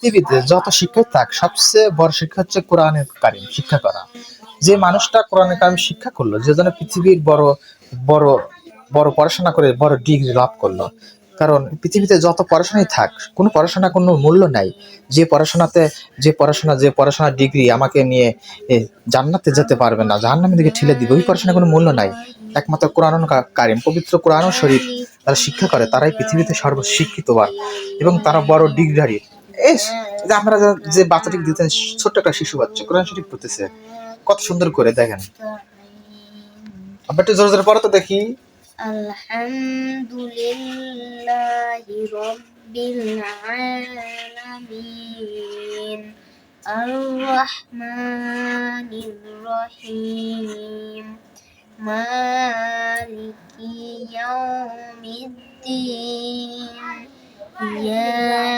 পৃথিবীতে যত শিক্ষাই থাক, সবচেয়ে বড় শিক্ষা হচ্ছে কোরআনের কারিম, শিক্ষা করা। যে মানুষটা কোরআনের কারিম শিক্ষা করল, যে জন্য পৃথিবীর বড় বড় বড় পড়াশোনা করে বড় ডিগ্রি লাভ করল। কারণ পৃথিবীতে যত পড়াশোনাই থাক, কোনো পড়াশোনা কোনো মূল্য নাই। যে পড়াশোনাতে, যে পড়াশোনা, যে পড়াশোনার ডিগ্রি আমাকে নিয়ে জান্নাতে যেতে পারবে না, জাহান্নামের দিকে ঠেলে দিবে, ওই পড়াশোনার কোনো মূল্য নাই। একমাত্র কোরআন কারিম, পবিত্র কোরআন শরীফ তারা শিক্ষা করে, তারাই পৃথিবীতে সর্বশিক্ষিত এবং তারা বড় ডিগ্রি এস, যে আপনারা যে বাচ্চাটিকে দিতে ছোট্ট একটা শিশু বাচ্চা, কোরআন শরীফ পড়তেছে। কত সুন্দর করে, দেখেন। আবার একটু জোরে জোরে পড়ো তো দেখি। আলহামদুলিল্লাহি রাব্বিল আলামিন। আর রহমানির রহিম। মালিকি ইয়াউমিদ্দিন। ইয়া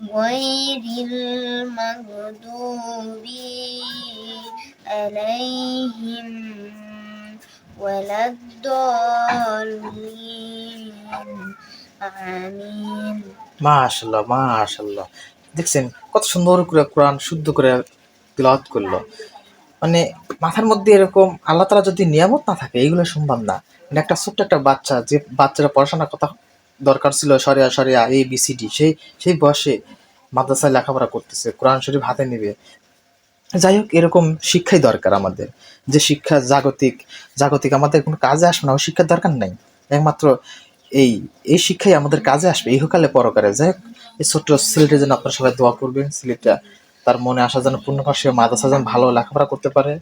غير المغضوب عليهم ولا الضالين آمين মাশাল্লাহ মাশাল্লাহ দেখছেন কত সুন্দর করে কোরআন শুদ্ধ করে তিলাওয়াত করলো মানে মাথার মধ্যে এরকম আল্লাহ তালা যদি নিয়ামত না থাকে এইগুলো সম্ভব না মানে একটা ছোট্ট একটা বাচ্চা যে বাচ্চারা পড়াশোনার কথা দরকার ছিল সরিয়া সরিয়া এ বি সি ডি সেই সেই বয়সে মাদ্রাসায় লেখাপড়া করতেছে, কোরআন শরীফ হাতে নেবে। যাই হোক, এরকম শিক্ষাই দরকার আমাদের। যে শিক্ষা জাগতিক জাগতিক আমাদের কোনো কাজে আসবে না, ওই শিক্ষার দরকার নাই। একমাত্র এই এই শিক্ষাই আমাদের কাজে আসবে ইহকালে পরকালে। যাই হোক, এই ছোট্ট ছেলেটার জন্য আপনারা সবাই দোয়া করবেন ছেলেটা তার মনে আসা যেন পূর্ণ পাশে মাদ্রাসা যেন ভালো লেখাপড়া করতে পারে।